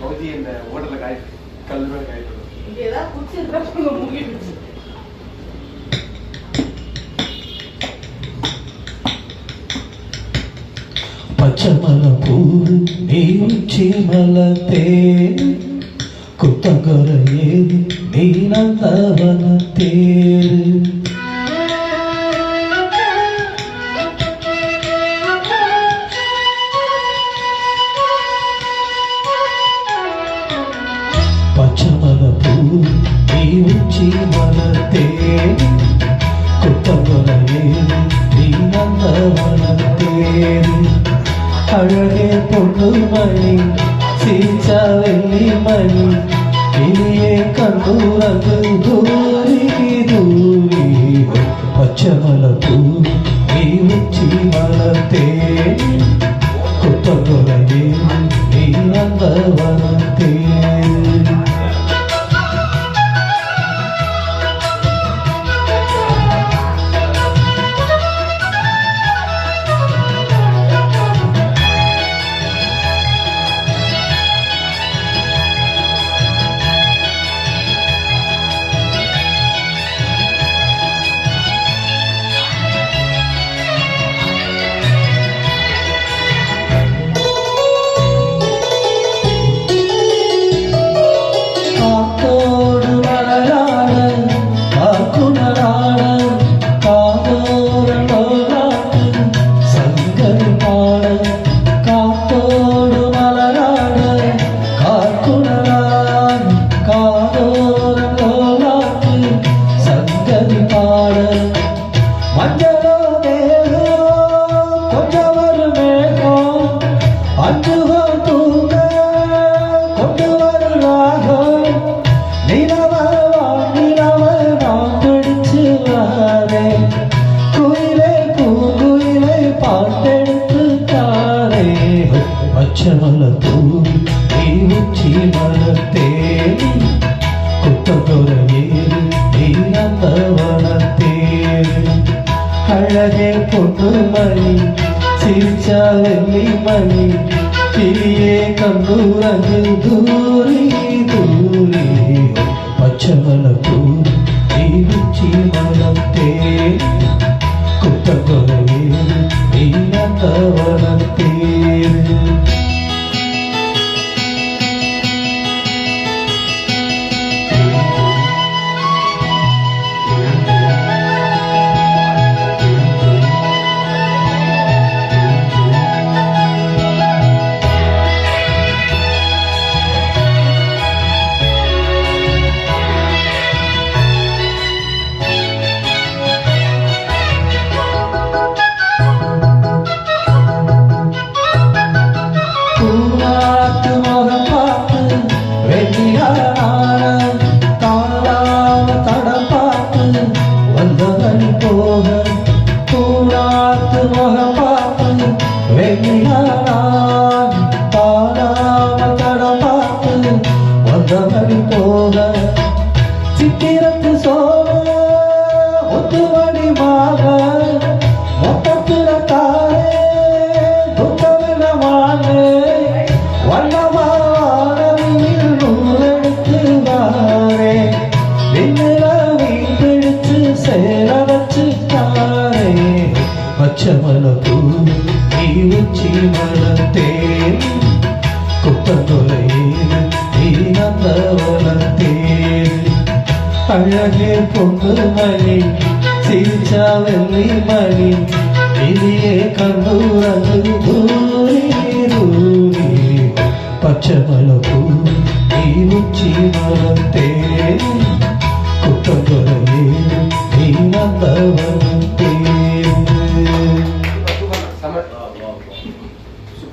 கௌஜி இந்த ஓட்டல காய் கல் மேல காய் இங்க ஏதாவது குச்சி இருந்தா உங்க பச்சமல பூரு நீ உச்சி குத்தங்கர ஏது நீ நந்தவன தேரு ಮನತೇರಿ ಕುತ್ತಮಲೇರಿ ನೀನಲ್ಲ ಮನತೇರಿ ಅಳಗೆ ಪೊಣ್ಣು ಮಣಿ ಸೀಚವೆಲ್ಲಿ ಮಣಿ ಇಲ್ಲಿಯೇ ಕಂಡು ರಂಗು ದೂರಿ ದೂರಿ ಪಚ್ಚಮಲ ಪೂ ನೀ ಮುಚ್ಚಿ ಮನತೇರಿ பச்சமல பூ நீ உச்சி மலத்தேடி குத்ததுறையேறு நீ அந்த வனத்தேரு அழகே பொண்ணு மணி சிரிச்சா வெள்ளி மணி கிளியே கண்ணூரங்கு தூரி தூரி பச்சமல பூரி நீச்சி மலத்தே பார்த்து வந்தவன் போக கூடாத்து முக பார்த்து வெள்ளாரான் பாடாம தடம் பார்த்து வந்தவன் போக சித்திரத்து சோழ ஒத்துவடி மாக மொத்தத்தில் பச்சமல பூ நீ உச்சி மலத்தே குத்தந்தொலையில் நீ நந்தவனத்தேரு அழகே பொண்ணு மணி சிரிச்சா வெள்ளி மணி இனியே கண்ணூரங்கு தூரி தூரி பச்சை மலை பூ நீ உச்சி மலத்தே